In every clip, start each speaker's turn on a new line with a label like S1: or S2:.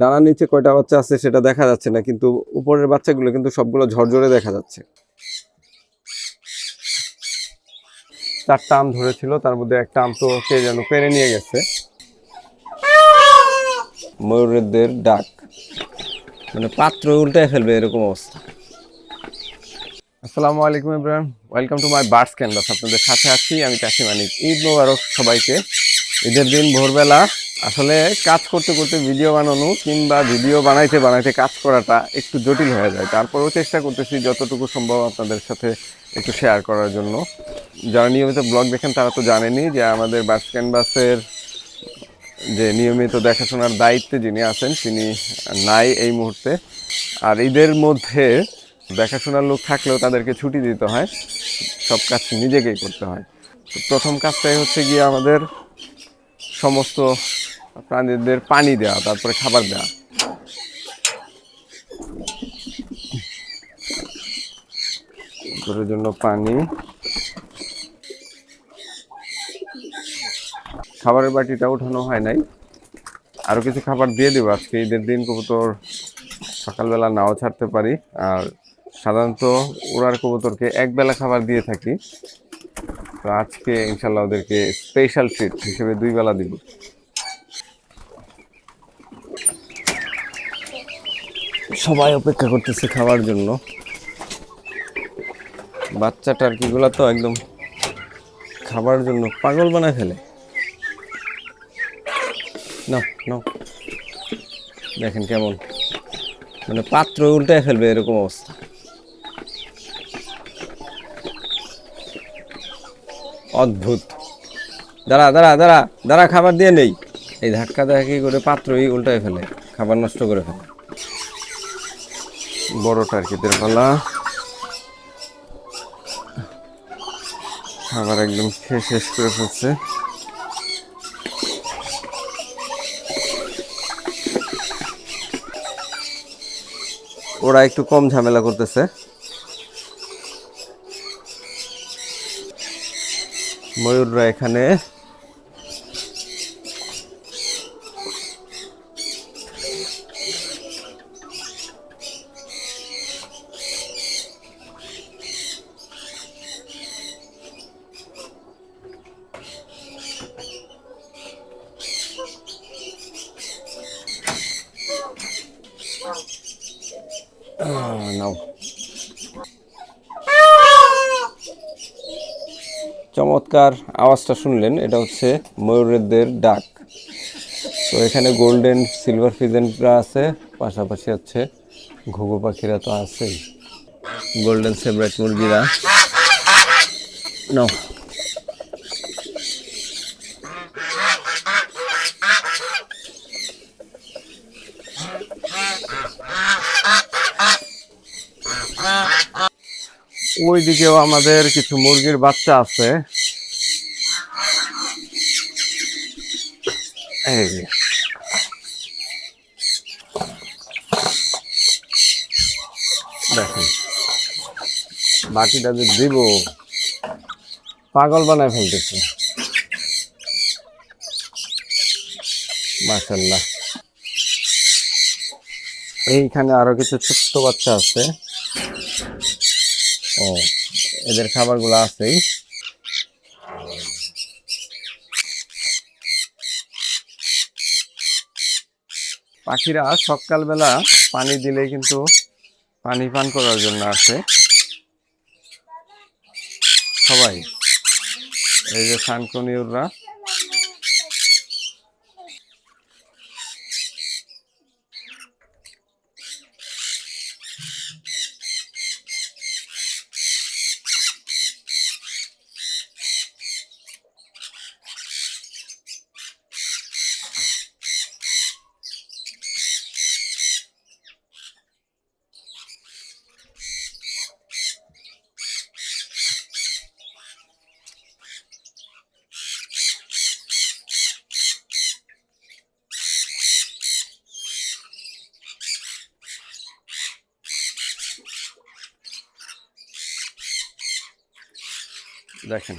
S1: ডানার নিচে কয়টা বাচ্চা আছে সেটা দেখা যাচ্ছে না, কিন্তু উপরের বাচ্চাগুলো কিন্তু সবগুলো ঝরঝরে দেখা যাচ্ছে। চারটা আম ধরেছিল, তার মধ্যে একটা আম তো কে যেন পেরে নিয়ে গেছে। ময়ূরদের ডাক। মানে পাত্র উল্টায় ফেলবে এরকম অবস্থা। আসসালামু আলাইকুম Ibrahim welcome to my birds canvas আপনাদের সাথে আছি আমি কাশিম আনিক ঈদ মোবারক সবাইকে। ঈদের দিন ভোরবেলা আসলে কাজ করতে করতে ভিডিও বানানো কিংবা ভিডিও বানাইতে বানাইতে কাজ করাটা একটু জটিল হয়ে যায়। তারপরেও চেষ্টা করতেছি যতটুকু সম্ভব আপনাদের সাথে একটু শেয়ার করার জন্য। যারা নিয়মিত ব্লগ দেখেন তারা তো জানেনই যে আমাদের বার্ডস ক্যানভাসের যে নিয়মিত দেখাশোনার দায়িত্বে যিনি আছেন, তিনি নাই এই মুহূর্তে। আর ঈদের মধ্যে দেখাশোনার লোক থাকলেও তাদেরকে ছুটি দিতে হয়। সব কাজ নিজেকেই করতে হয়। প্রথম কাজটাই হচ্ছে গিয়ে আমাদের সমস্ত প্রাণীদের পানি দেওয়া তারপরে খাবার দেওয়া জন্য পানি। খাবারের বাটিটা উঠানো হয় নাই। আরও কিছু খাবার দিয়ে দেবো আজকে, ঈদের দিন কবুতর সকালবেলা নাও ছাড়তে পারি। আর সাধারণত ওড়ার কবুতরকে একবেলা খাবার দিয়ে থাকি। তো আজকে ইনশাল্লাহ ওদেরকে স্পেশাল ট্রিট হিসেবে দুই বেলা দিব। সবাই অপেক্ষা করতেছে খাওয়ার জন্য। বাচ্চা টার্কিগুলো তো একদম খাবার জন্য পাগল বানায় ফেলে। না দেখেন কেমন। মানে পাত্র উল্টায় ফেলবে এরকম অবস্থা। অদ্ভুত। দাঁড়া দাঁড়া দাঁড়া দাঁড়া, খাবার দিয়ে নেই। এই ধাক্কা ধাক্কি করে পাত্রই উল্টায় ফেলে, খাবার নষ্ট করে ফেলে। বড় টার্কিদের পালা খাবার একদম খেয়ে শেষ করে ফেলছে। ওরা একটু কম ঝামেলা করতেছে। ময়ূররা এখানে চমৎকার আওয়াজটা শুনলেন, এটা হচ্ছে ময়ূরেরদের ডাক। তো এখানে গোল্ডেন সিলভার ফিজেন্টরা আছে, পাশাপাশি হচ্ছে ঘুঘু পাখিরা তো আছেই। গোল্ডেন সেব্রাইট মুরগিরা। নাও। ওইদিকেও আমাদের কিছু মুরগির বাচ্চা আছে। যে। দেখেন বাকিটা যে দিব, পাগল বানায় ফেলতেছে। মাশাল্লাহ এইখানে আরও কিছু ছোট্ট বাচ্চা আছে। ও, এদের খাবারগুলো আছেই। পাখিরা সকালবেলা পানি দিলে কিন্তু পানি পান করার জন্য আসে। সবাই এই যে সানকনিউররা। দেখেন।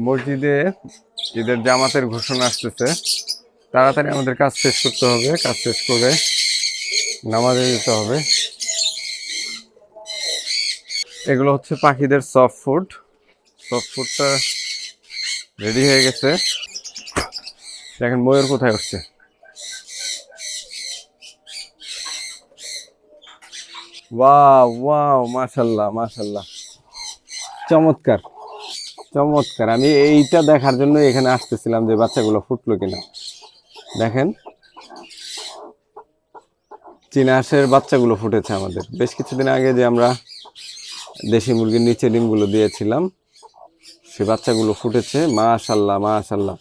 S1: মসজিদে ঈদের জামাতের ঘোষণা আসতেছে। তাড়াতাড়ি আমাদের কাজ শেষ করতে হবে, কাজ শেষ করে নামাজে যেতে হবে। এগুলো হচ্ছে পাখিদের সফট ফুড সফট ফুডটা রেডি হয়ে গেছে। দেখেন ময়ূর কোথায় উঠছে। ওয়াও ওয়াও, মাশাল্লাহ মাশাল্লাহ। চমৎকার। চমৎকার। আমি এইটা দেখার জন্য এখানে আসতেছিলাম যে বাচ্চাগুলো ফুটলো কিনা। দেখেন। চীনা বাচ্চাগুলো ফুটেছে আমাদের। বেশ কিছুদিন আগে যে আমরা দেশি মুরগির নিচে ডিমগুলো দিয়েছিলাম, সে বাচ্চাগুলো ফুটেছে। মা মাশাল্লাহ মাশাল্লাহ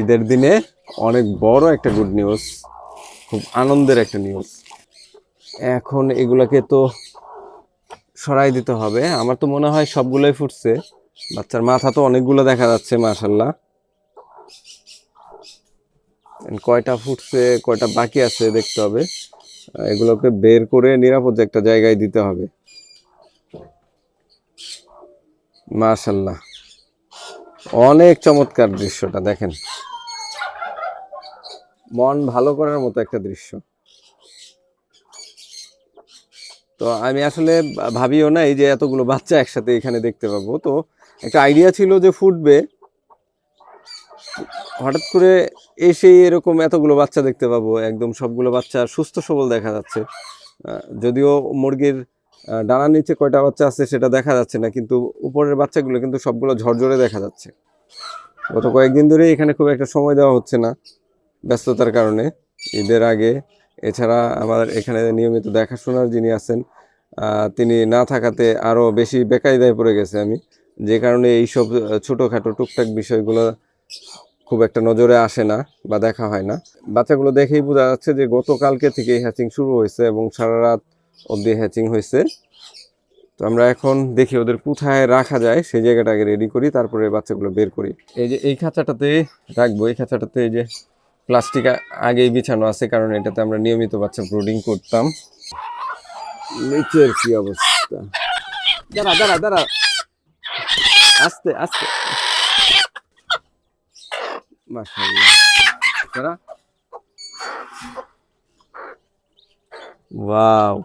S1: ঈদের দিনে অনেক বড় একটা গুড নিউজ খুব আনন্দের একটা নিউজ এখন এগুলাকে তো সরাই দিতে হবে। আমার তো মনে হয় সবগুলোই ফুটছে। বাচ্চার মাথা তো অনেকগুলো দেখা যাচ্ছে মাশাল্লাহ কয়টা ফুটছে, কয়টা বাকি আছে দেখতে হবে। এগুলোকে বের করে নিরাপদ একটা জায়গায় দিতে হবে। মাশাল্লাহ অনেক চমৎকার দৃশ্যটা, দেখেন। মন ভালো করার মতো একটা দৃশ্য। তো আমি আসলে ভাবিও নাই যে এতগুলো বাচ্চা একসাথে এখানে দেখতে পাবো। তো একটা আইডিয়া ছিল যে ফুটবে। হঠাৎ করে এসে এরকম এতগুলো বাচ্চা দেখতে পাবো। একদম সবগুলো বাচ্চা সুস্থ সবল দেখা যাচ্ছে। যদিও মুরগির ডানার নিচে কয়টা বাচ্চা আছে সেটা দেখা যাচ্ছে না, কিন্তু উপরের বাচ্চাগুলো কিন্তু সবগুলো ঝরঝরে দেখা যাচ্ছে। গত কয়েকদিন ধরে এখানে খুব একটা সময় দেওয়া হচ্ছে না ব্যস্ততার কারণে। ঈদের আগে এছাড়া আমার এখানে নিয়মিত দেখাশোনার যিনি আছেন তিনি না থাকাতে আরও বেশি বেকায়দায় পড়ে গেছে আমি। যে কারণে এইসব ছোটোখাটো টুকটাক বিষয়গুলো খুব একটা নজরে আসে না বা দেখা হয় না। বাচ্চাগুলো দেখেই বোঝা যাচ্ছে যে গতকালকে থেকে হ্যাচিং শুরু হয়েছে এবং সারা রাত অবধি হ্যাচিং হয়েছে। তো আমরা এখন দেখি ওদের কোথায় রাখা যায়, সেই জায়গাটাকে রেডি করি, তারপরে বাচ্চাগুলো বের করি। এই যে এই খাঁচাটাতে রাখব, এই খাঁচাটাতে এই যে প্লাস্টিক আগেই বিছানো আছে, কারণ এটাতে আমরা নিয়মিত বাচ্চা ব্রুডিং করতাম। নিচের কি অবস্থা? দাঁড়া দাঁড়া দাঁড়া। ওয়াও।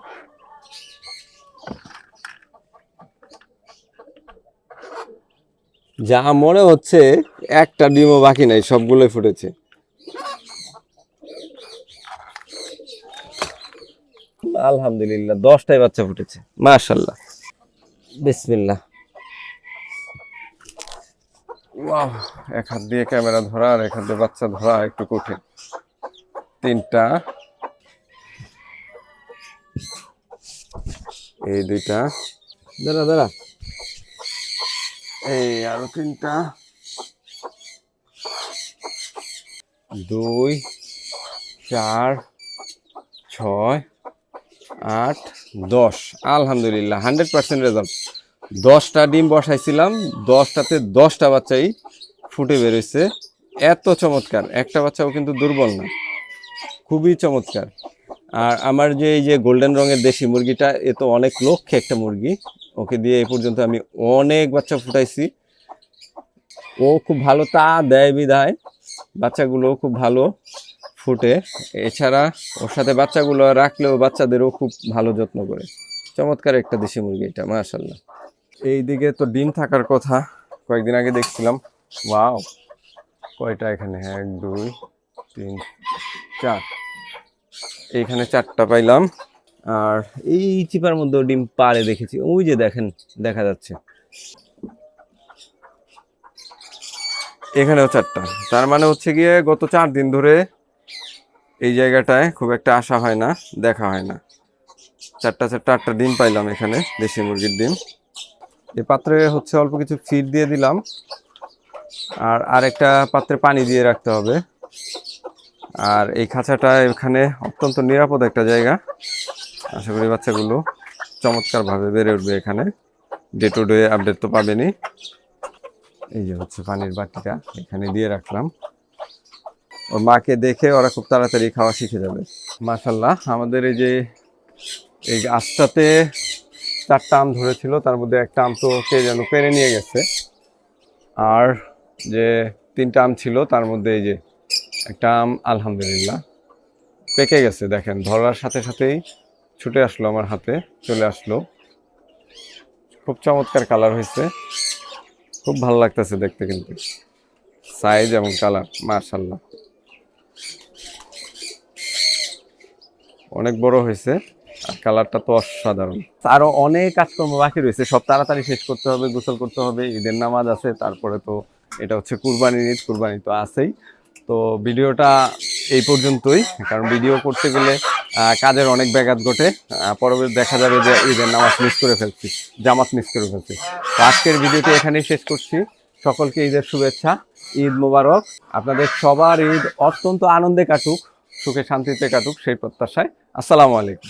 S1: যা মনে হচ্ছে, একটা ডিমও বাকি নাই, সবগুলোই ফুটেছে। আলহামদুলিল্লাহ দশটাই বাচ্চা ফুটেছে। মাশাল্লাহ বিসমিল্লাহ। এক হাত দিয়ে ক্যামেরা ধরা আর এক হাত দিয়ে বাচ্চা ধরা একটু কঠিন। তিনটা। এই দুইটা। দাঁড়া দাঁড়া। এই আরও তিনটা। দুই চার ছয় আট, দশ। আলহামদুলিল্লাহ, হান্ড্রেড পার্সেন্ট রেজাল্ট দশটা ডিম বসাইছিলাম, দশটাতে দশটা বাচ্চাই ফুটে বেরোইছে। এত চমৎকার, একটা বাচ্চাও কিন্তু দুর্বল না, খুবই চমৎকার। আর আমার যে এই যে গোল্ডেন রঙের দেশি মুরগিটা, এ তো অনেক লক্ষ্যে একটা মুরগি। ওকে দিয়ে এই পর্যন্ত আমি অনেক বাচ্চা ফুটাইছি। ও খুব ভালো, তা দেয় বিধায়। বাচ্চাগুলো খুব ভালো। ফুটে। এছাড়া ওর সাথে বাচ্চাগুলো রাখলেও বাচ্চাদেরও খুব ভালো যত্ন করে। চমৎকার একটা দেশি মুরগি এটা মাশাল্লাহ এই দিকে তো ডিম থাকার কথা, কয়েকদিন আগে দেখছিলাম। ওয়াও, কয়টা এখানে? এক, দুই, তিন, চার। এইখানে চারটা পাইলাম। আর এই চিপার মধ্যেও ডিম পারে দেখেছি। ওই যে দেখেন, দেখা যাচ্ছে। এখানেও চারটা। তার মানে হচ্ছে গিয়ে গত চার দিন ধরে এই জায়গাটায় খুব একটা আসা হয় না, দেখা হয় না। চারটা চারটা, আটটা ডিম পাইলাম এখানে, দেশি মুরগির ডিম। এই পাত্রে হচ্ছে অল্প কিছু ফিড দিয়ে দিলাম। আর আরেকটা পাত্রে পানি দিয়ে রাখতে হবে। আর এই খাঁচাটা এখানে অত্যন্ত নিরাপদ একটা জায়গা। আশা করি বাচ্চাগুলো চমৎকারভাবে বেড়ে উঠবে এখানে। ডে টু ডে আপডেট তো পাবেনই এই যে হচ্ছে পানির বাটিটা, এখানে দিয়ে রাখলাম। ওর মাকে দেখে ওরা খুব তাড়াতাড়ি খাওয়া শিখে যাবে। মাশাল্লাহ আমাদের এই যে এই গাছটাতে চারটা আম ধরেছিল, তার মধ্যে একটা আম তো কে যেন পেরে নিয়ে গেছে। আর যে তিনটা আম ছিল, তার মধ্যে এই যে একটা আম, আলহামদুলিল্লাহ, পেকে গেছে। দেখেন, ধরার সাথে সাথেই ছুটে আসলো আমার হাতে, চলে আসলো। খুব চমৎকার কালার হয়েছে। খুব ভালো লাগতেছে দেখতে কিন্তু। সাইজ এবং কালার মার্শাল্লাহ অনেক বড় হয়েছে, আর কালারটা তো অসাধারণ। আরও অনেক কাজকর্ম বাকি রয়েছে, সব তাড়াতাড়ি শেষ করতে হবে, গোসল করতে হবে, ঈদের নামাজ আছে, তারপরে তো এটা হচ্ছে কুরবানির ঈদ, কুরবানি তো আছেই। তো ভিডিওটা এই পর্যন্তই, কারণ ভিডিও করতে গেলে কাজের অনেক ব্যাঘাত ঘটে পরবর্তী দেখা যাবে যে ঈদের নামাজ মিস করে ফেলছি, জামাত মিস করে ফেলছি। তো আজকের ভিডিওটি এখানেই শেষ করছি, সকলকে ঈদের শুভেচ্ছা, ঈদ মোবারক। আপনাদের সবার ঈদ অত্যন্ত আনন্দে কাটুক সুখে শান্তিতে কাটুক সেই প্রত্যাশায়। আসসালামু আলাইকুম।